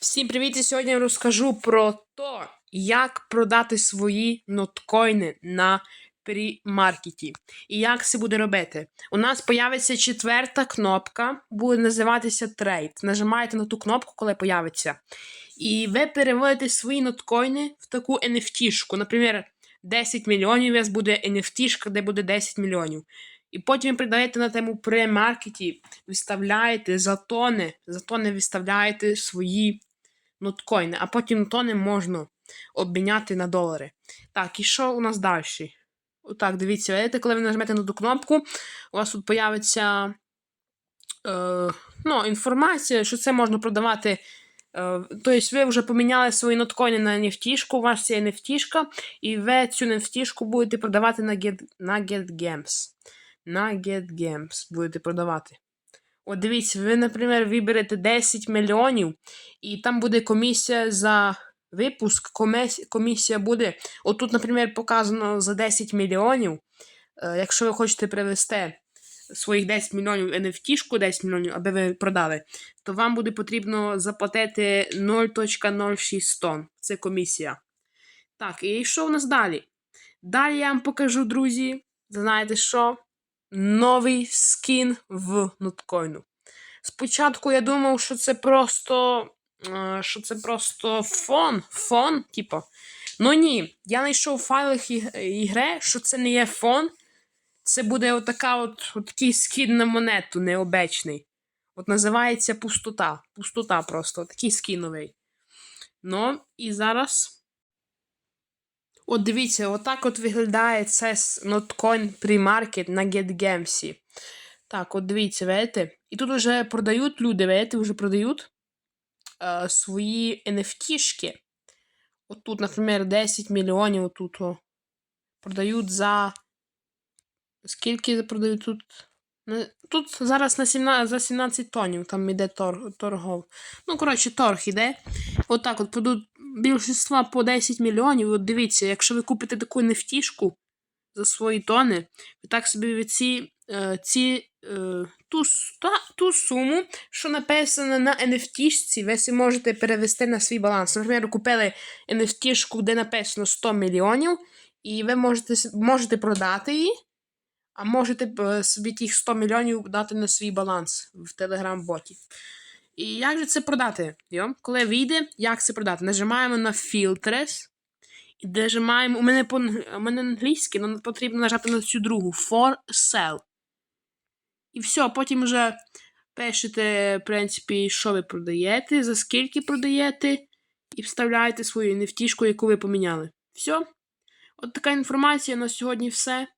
Всім привіт! І сьогодні я розкажу про те, як продати свої ноткоїни на прі-маркеті. І як це буде робити. У нас появиться четверта кнопка, буде називатися трейд. Нажимаєте на ту кнопку, коли появиться. І ви переводите свої ноткоїни в таку NFT-шку. Наприклад, 10 мільйонів у вас буде NFT-шка, де буде 10 мільйонів. І потім продаєте на тему премаркеті, виставляєте за тони, за тони виставляєте свої ноткоїни, а потім нотони можна обміняти на долари. Так, і що у нас далі? Отак, дивіться, видите, коли ви нажмете на ту кнопку, у вас тут появиться е, ну, інформація, що це можна продавати. Е, тобто ви вже поміняли свої ноткоїни на NFT, у вас є NFT, і ви цю NFT будете продавати на GetGames. На GetGames будете продавати. От дивіться, ви, наприклад, виберете 10 мільйонів, і там буде комісія за випуск. Комісія буде. Отут, наприклад, показано за 10 мільйонів. Е, Якщо ви хочете привезти своїх 10 мільйонів NFT, 10 мільйонів, аби ви продали, то вам буде потрібно заплатити 0.06 тонн. Це комісія. Так, і що в нас далі? Далі я вам покажу, друзі. Знаєте що? Новий скін в ноткоїну. Спочатку я думав, що це просто. е, Що це просто фон. Фон, типу. Ну ні, я знайшов в файлах іг- ігри, що це не є фон. Це буде отака от, от такий скін на монету необечний. От називається пустота. Пустота просто, такий скіновий. Ну, і зараз. От дивіться, отак от виглядає це ноткоін pre-market на GetGames. Так, от дивіться, видите? І тут вже продають люди, видите, вже продають е, свої NFT-шки. От тут, наприклад, 10 мільйонів тут о, продають за. Скільки продають тут? Тут зараз на 17, за 17 тонів там іде тор, торгов. Ну, коротше, торг іде. Отак от подуть більшість по 10 мільйонів. От дивіться, якщо ви купите таку нефтішку за свої тони, ви так собі ви ці, е, ці е, ту, та, ту суму, що написано на NFT, ви си можете перевести на свій баланс. Наприклад, купили NFT, де написано 100 мільйонів, і ви можете, можете продати її. А можете е, собі тих 100 мільйонів дати на свій баланс в Telegram-боті. І як же це продати? Йо? Коли вийде, як це продати? Нажимаємо на Filters. І нажимаємо. У мене по у мене англійське, але потрібно нажати на цю другу For Sell. І все, потім вже пишете, в принципі, що ви продаєте, за скільки продаєте, і вставляєте свою нефтішку, яку ви поміняли. Все. От така інформація на сьогодні все.